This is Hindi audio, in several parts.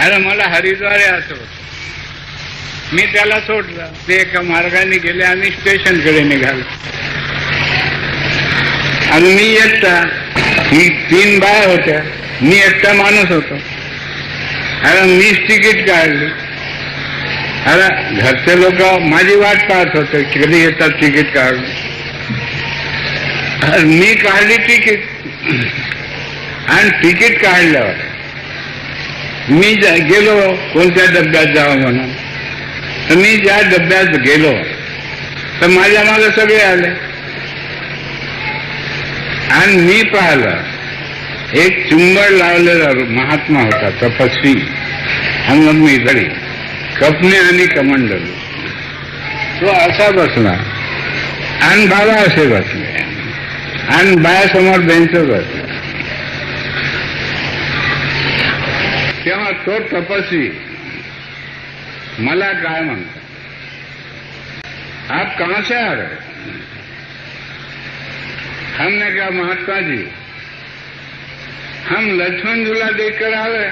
अरे मला हरिद्वार यायचं मी त्याला सोडलं. ते एका मार्गाने गेले आणि स्टेशनकडे निघालो. आणि मी एकटा ही तीन बाया होत्या. मी एकटा माणूस होतो. अरे मीच तिकीट काढली. अरे घरचे लोक माझी वाट पाहत होते कधी येतात तिकीट काढून. मी काढली तिकीट. आणि तिकीट काढल्यावर मी जा- गेलो कोणत्या डब्यात जावं म्हणून? तर मी ज्या डब्यात गेलो तर माझ्या मागे सगळे आले. आणि मी पाहिलं एक चुंबड लावलेला महात्मा होता तपस्वी. हंगमी गडी कपने आणि कमंडल. तो असा बसला. आणि बाबा असे बसले. आणि बायासमोर बेंच बसले. तेव्हा तो तपस्वी. मला काय म्हणतो? आप कहाँ से आ रहे हमने कहा, महात्मा जी, हम लक्ष्मण झुला देखकर आ रहे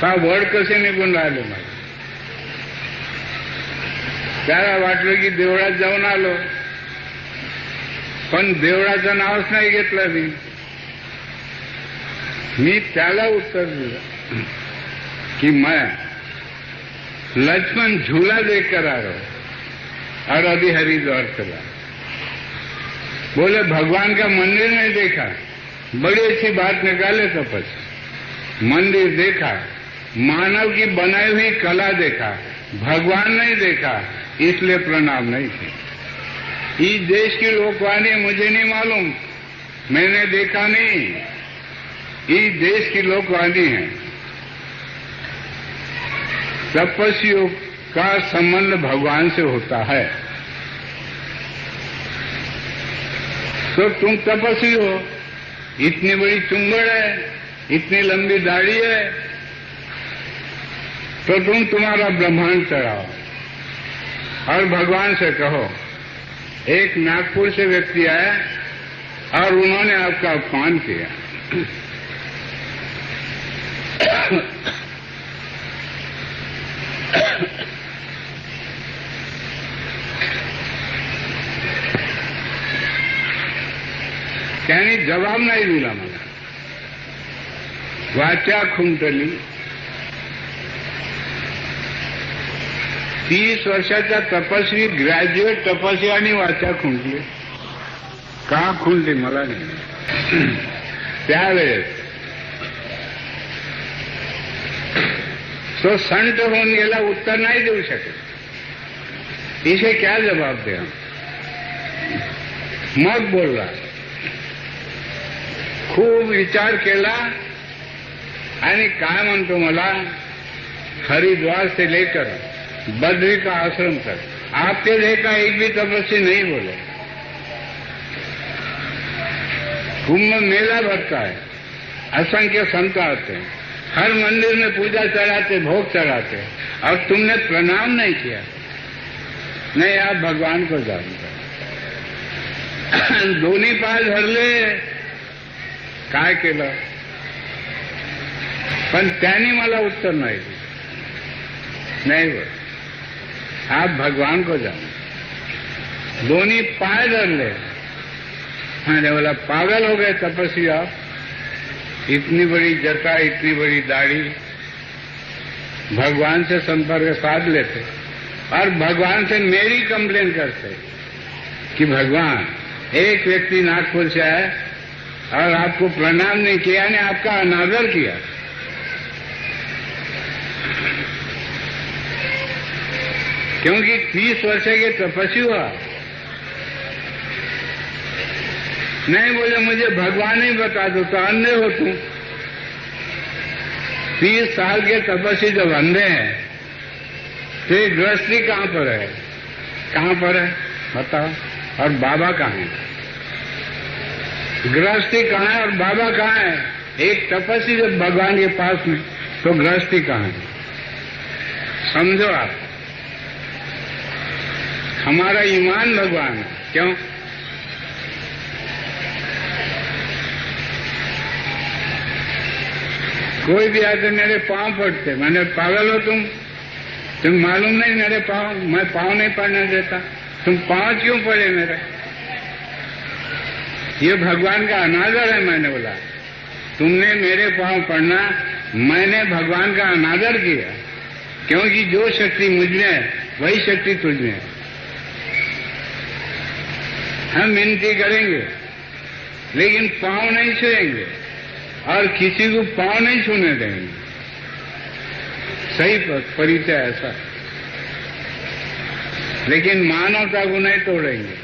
का वड कसे निघून राहिले मला त्याला वाटलं की देवळात जाऊन आलो पण देवळाचं नावच नाही घेतलं मी मी त्याला उत्तर दिलं कि मैं लक्ष्मण झूला देखकर आ रहा हूँ और अभी हरिद्वार चला बोले, भगवान का मंदिर नहीं देखा? बड़ी अच्छी बात निकाले तो तपस मंदिर देखा, मानव की बनाई हुई कला देखा, भगवान नहीं देखा, इसलिए प्रणाम नहीं की इस देश की लोकवाणी मुझे नहीं मालूम। मैंने देखा नहीं। इस देश की लोकवाणी है। तपस्वियों का संबंध भगवान से होता है। तो तुम तपस्वी हो। इतनी बड़ी चुंबड़ है, इतनी लंबी दाढ़ी है तो तुम तुम्हारा ब्रह्मांड चढ़ाओ। और भगवान से कहो, एक नागपुर से व्यक्ति आया और उन्होंने आपका अपमान किया। त्याने जबाब नाही दिला मला. वाचा खुंटली. तीस वर्षाचा तपस्वी ग्रॅज्युएट तपस्वी आणि वाचा खुंटली. का खुंटली मला नाही. त्यावेळेस तो संत होऊन गेला उत्तर नाही देऊ शकत. इसे क्या जबाब द्या? मग बोलला खूप विचार केला आणि काय म्हणतो मला? हरिद्वार से लेकर बद्री का आश्रम तक आपके देखा एक भी तपस्वी नहीं बोले. कुंभ मेला भरता है. असंख्य संत आते हैं. हर मंदिर में पूजा चढ़ाते, भोग चढ़ाते। और तुमने प्रणाम नहीं किया। नहीं, आप भगवान को जानते दोन्ही पाय धरले काय केलं? पण त्याने उत्तर नाही दिलं. नहीं आप भगवान को जानो दोनों पाय धर ले। मैंने बोला, पागल हो गए तपस्वी आप। इतनी बड़ी जटा, इतनी बड़ी दाढ़ी भगवान से संपर्क, साध लेते। और भगवान से मेरी कंप्लेन करते कि भगवान, एक व्यक्ति नागपुर से आए और आपको प्रणाम नहीं किया ने आपका अनादर किया। क्योंकि तीस वर्ष के तपस्वी हुआ। नहीं बोले, मुझे भगवान ही बता दो तो अंधे हो तुम। तीस साल के तपस्वी जब अंधे हैं तो ये गृहस्थी कहाँ पर है? कहाँ पर है? बताओ। और बाबा कहाँ है? गृहस्थी कहाँ है और बाबा कहाँ है? एक तपस्वी जब भगवान के पास में तो गृहस्थी कहाँ है? समझो आप। हमारा ईमान भगवान है। क्यों? कोई भी आते मेरे पाँव पड़ते, मैंने पागल हो तुम। तुम मालूम नहीं मेरे पाँव, मैं पाँव नहीं पड़ने देता। तुम पाँव क्यों पड़े मेरे? ये भगवान का अनादर है, मैंने बोला। तुमने मेरे पाँव पड़ना, मैंने भगवान का अनादर किया। क्योंकि जो शक्ति मुझमें है, वही शक्ति तुझ में है। हम विनती करेंगे, लेकिन पाँव नहीं छुएँगे। और किसी को पाँव नहीं छूने देंगे। सही परिचय ऐसा। लेकिन मानवता को नहीं तोड़ेंगे,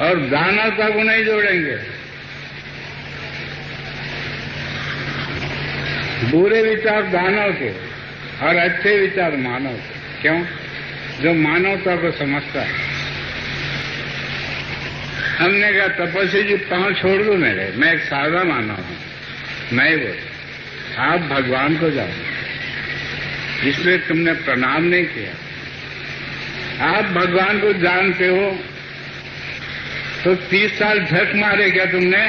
और दानवता को नहीं जोड़ेंगे। बुरे विचार दानव के, और अच्छे विचार मानव के। क्यों? जो मानवता को समझता है। हमने कहा, तपस्वी जी, पाँव छोड़ दो मेरे, मैं एक सादा मानव हूँ। नहीं बोल आप भगवान को जानो इसलिए तुमने प्रणाम नहीं किया। आप भगवान को जानते हो तो तीस साल झक मारे क्या तुमने?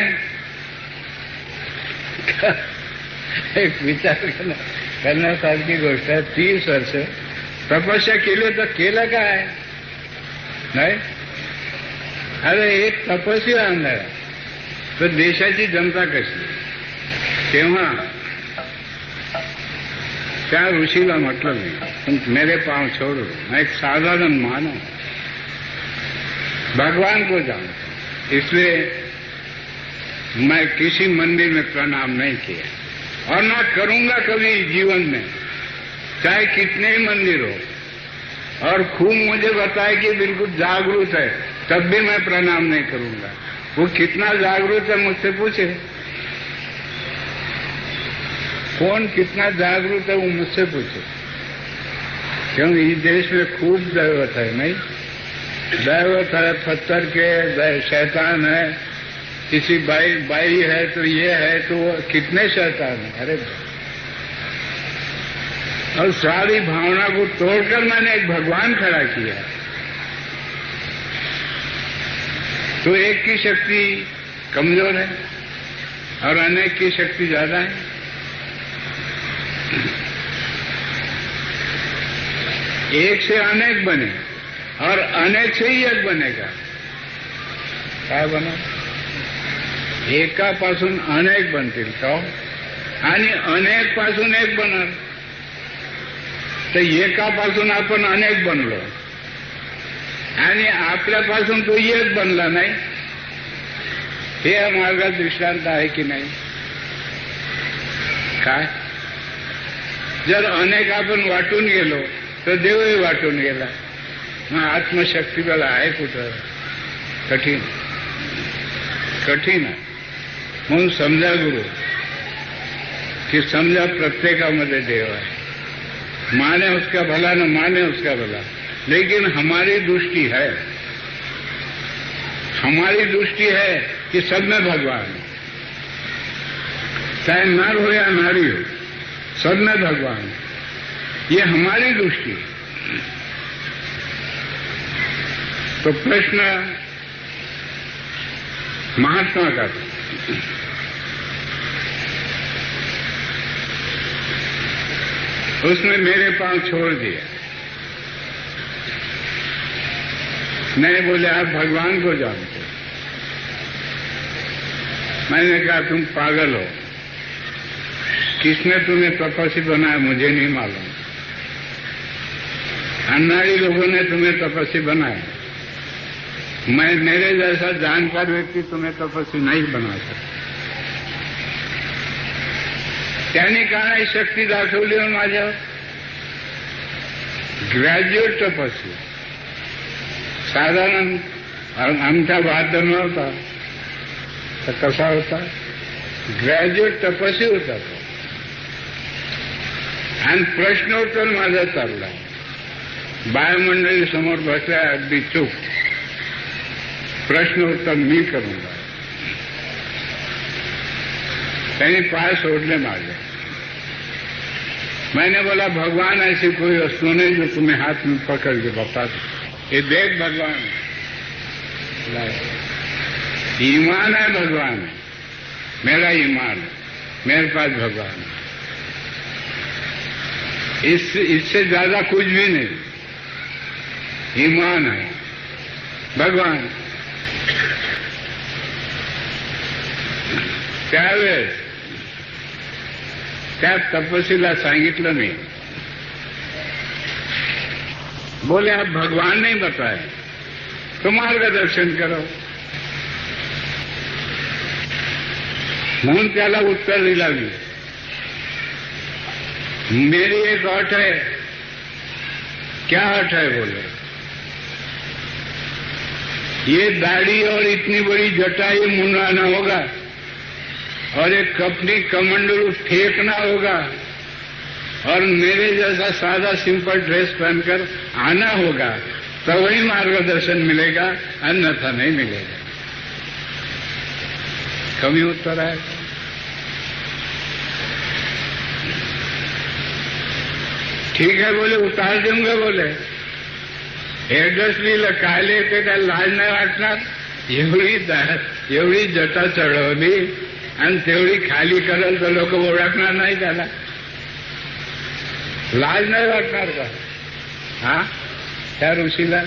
एक विचार करना करना साल की गोष्ट है, तीस वर्ष, तपस्या केले तर केलं काय नाही? अरे, एक तपस्वी आणणार तर देशाची जनता कशी तेव्हा त्या ऋषीला म्हटलं मी तुम मेरे पाँव छोड़ो, मैं एक साधारण मानव भगवान को जानता इसलिए मैं किसी मंदिर में प्रणाम नहीं किया। और ना करूँगा कभी जीवन में, चाहे कितने ही मंदिर हो। और खूब मुझे बताए कि बिल्कुल जागरूक है, तब भी मैं प्रणाम नहीं करूँगा। वो कितना जागरूक है, मुझसे पूछे। कौन कितना जागरूक है वो मुझसे पूछे। क्योंकि इस देश में खूब दैवत है, नहीं? दैवत है, पत्थर के शैतान है। किसी बाई बाई है तो ये है तो वो कितने शैतान है? अरे और सारी भावना को तोड़कर मैंने एक भगवान खड़ा किया। तो एक की शक्ति कमज़ोर है और अनेक की शक्ति ज़्यादा है। एक से अनेक बने और अनेक से ही एक बनेगा। काय बना? एकापासून अनेक बनतील का आणि अनेकपासून एक बनणार तर एकापासून आपण अनेक बनलो। आणि आपल्यापासून तो एक बनला नाही। हे मार्गात दृष्टांत आहे की नाही? काय? जर अनेक आपण वाटून गेलो तर देवही वाटून गेला मग आत्मशक्ती बला आहे कुठं कठीण कठीण आहे म्हणून समजा गुरु, कि समझा प्रत्येकामध्ये देव है। माने उसका भला, न माने उसका भला। लेकिन हमारी दृष्टि है। हमारी दृष्टि है कि सब में भगवान है। चाहे नर हो या नारी हो, सब में भगवान है। ये हमारी दृष्टि तो प्रश्न महात्मा का उसने मेरे पाँव छोड़ दिया। नहीं बोले, आप भगवान को जानते मैंने कहा, तुम पागल हो। किसने तुम्हें तपस्वी बनाया मुझे नहीं मालूम। खानदानी लोगों ने तुम्हें तपस्वी बनाया. मैं मेरे जैसा जानकार व्यक्ति तुम्हें तपस्वी नहीं बना सकता त्याने काय शक्ती दाखवली हो माझ्या ग्रॅज्युएट तपस्वी. साधारण आमचा बहादर नव्हता तर कसा होता? ग्रॅज्युएट तपस्वी होता तो. आणि प्रश्नोत्तर माझा चालला. बायमंडळी समोर बसल्या अगदी चूक प्रश्नोत्तर मी करूँगा। त्यांनी पाय सोडले माझे मैंने बोला, भगवान, ऐसी कोई वस्तु नहीं जो तुम्हें हाथ में पकड़ के बता दो। ये देख भगवान। ईमान है भगवान। है मेरा ईमान है। मेरे पास भगवान है। इस, इससे ज़्यादा कुछ भी नहीं। ईमान है। भगवान। त्यावेळेस त्या तपस्वीला सांगितलं मी बोले, आप भगवान नहीं बताए। तो मार्गदर्शन करो। म्हणून त्याला उत्तर दिला मी मेरी एक अट है। क्या अट है बोले? ये दाढ़ी और इतनी बड़ी जटा ये मुंडाना होगा। और एक कपड़ी कमंडलू फेंकना होगा। और मेरे जैसा सादा सिंपल ड्रेस पहनकर आना होगा तो वही मार्गदर्शन मिलेगा, अन्यथा नहीं मिलेगा। कमी उत्तर आहे ठीक है, बोले, उतार देऊँगा बोले। ऍड्रेस लिहिलं काय ते त्याला लाज नाही वाटणार? एवढी एवढी जटा चढवली आणि तेवढी खाली करेल तर लोक ओळखणार नाही त्याला. लाज नाही वाटणार का? हा? त्या ऋषीला?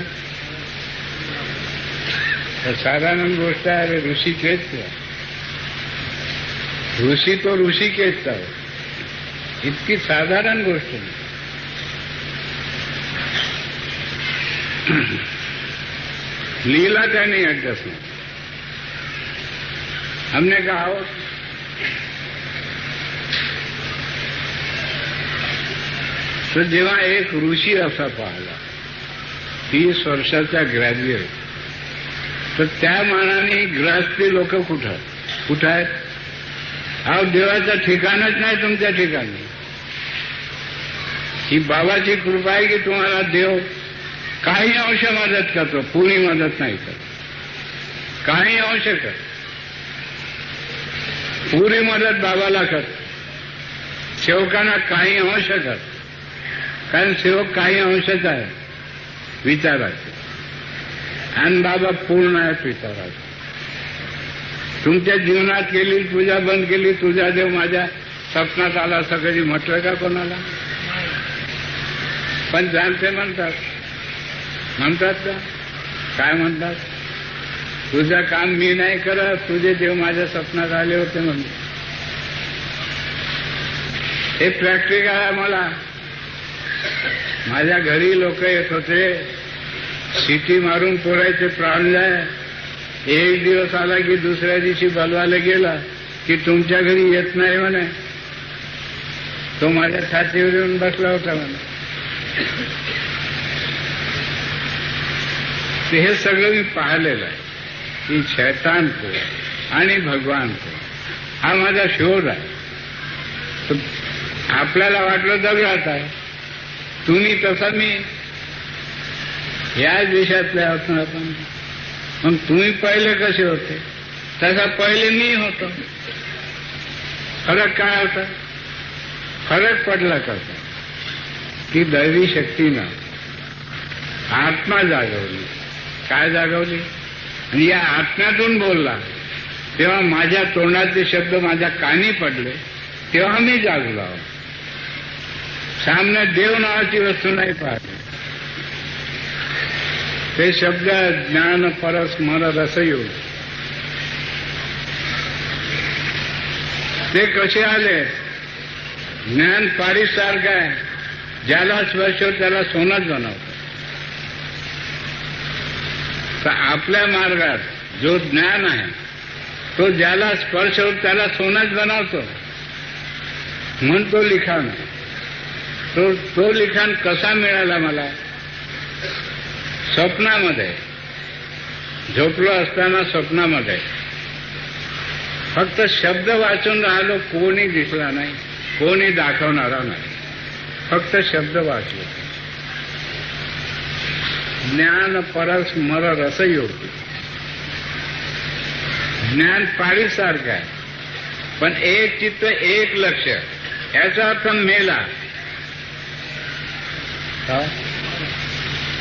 साधारण गोष्ट आहे ऋषी केच ऋषी तो ऋषी केच इतकी साधारण गोष्ट नाही. लीला का एडजस्ट में हमने कहा हो तर जेव्हा एक ऋषी असा पाहिला तीस वर्षाचा ग्रॅज्युएट तर त्या मानाने ग्रहस्थी लोक कुठं? कुठं आहेत? हा देवाचं ठिकाणच नाही तुमच्या ठिकाणी. ही बाबाची कृपा आहे की तुम्हाला देव काही अंश मदत करतो पुरी मदत नाही करत. काही अंश कर पुरी मदत बाबाला कर सेवकांना काही अंश कर कारण सेवक काही अंशच आहे विचाराचे आणि बाबा पूर्ण आहेत विचाराचे तुमच्या जीवनात केली पूजा बंद केली तुझा देव माझ्या स्वप्नात आला असं कधी म्हटलं का कोणाला? पण जाणते म्हणतात म्हणतात का? काय म्हणतात? तुझं काम मी नाही करत तुझे देव माझ्या स्वप्नात आले होते म्हणते हे प्रॅक्टिक आहे मला. माझ्या घरी लोक येत होते. सिटी मारून पोरायचे प्राण जाय एक दिवस आला की दुसऱ्या दिवशी बलवायला गेला की तुमच्या घरी येत नाही म्हणे. तो माझ्या छातीवर येऊन बसला होता म्हणे. ते हे सगळं मी पाहिलेलं आहे. की शैतान को आणि भगवान को हा माझा शोध आहे. आपल्याला वाटलं दगडात आहे. तुम्ही तसा मी याच देशातले आहोत ना आपण. मग तुम्ही पहिले कसे होते? तसा पहिले मी होतो. फरक काय होता? फरक पडला कसा की दैवी शक्तीनं आत्मा जागवली. काय जागवली? आणि या आत्म्यातून बोलला तेव्हा माझ्या तोंडातले शब्द माझ्या कानी पडले तेव्हा मी जागलो. आहो सामने देव नावाची वस्तू नाही पाहिली. ते शब्द ज्ञान परस परस्मर रसयोग. ते कसे आले? ज्ञान पारिसारखं आहे. ज्याला स्पर्श त्याला सोनच बनवतो तर आपल्या मार्गात जो ज्ञान आहे तो ज्याला स्पर्श होत त्याला सोनच बनवतो. म्हणून तो लिखाण. तो तो लिखाण कसा मिळाला मला? स्वप्नामध्ये. झोपलो असताना स्वप्नामध्ये. फक्त शब्द वाचून राहिलो कोणी दिसला नाही कोणी दाखवणारा नाही. फक्त शब्द वाचले ज्ञान परस्मर रसयोग ज्ञान पाळीसारखं आहे. पण एक चित्त एक लक्ष याचा अर्थ मेला.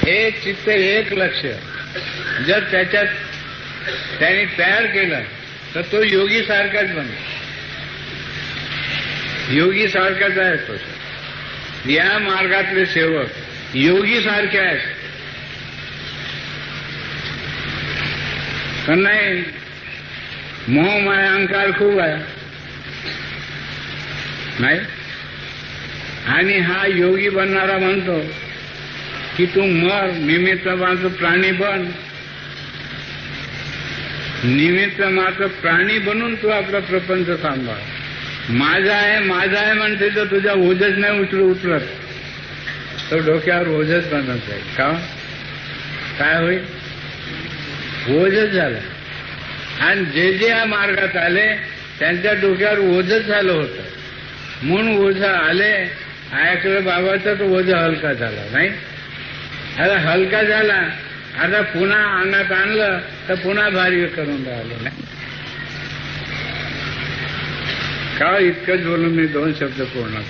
एक चित्त एक लक्ष. जर त्याच्यात त्याने तयार केलं तर तो योगी सारखाच बनतो. योगी सारखाच आहे तो. या मार्गातले सेवक योगी सारखे आहेत. पण नाही मोह माया अंकार खूप आहे नाही? आणि हा योगी बनणारा म्हणतो की तू मर निमित्त माझं प्राणी बन। निमित्त मात्र प्राणी बनून तू आपला प्रपंच सांभाळ। माझा आहे माझा आहे म्हणते तर तुझ्या ओझच नाही उचलू उचलत. तर डोक्यावर ओझच बनत आहे का? काय होईल? ओझच झालं. आणि जे जे या मार्गात आले त्यांच्या डोक्यावर ओझच झालं होतं. म्हणून ओझ आले आयाकडे बाबाचा तो ओझ हलका झाला नाही? आता हलका झाला. आता पुन्हा अंगात आणलं तर पुन्हा भारी करून राहिलं नाही? का इतकंच बोलून मी दोन शब्द पूर्ण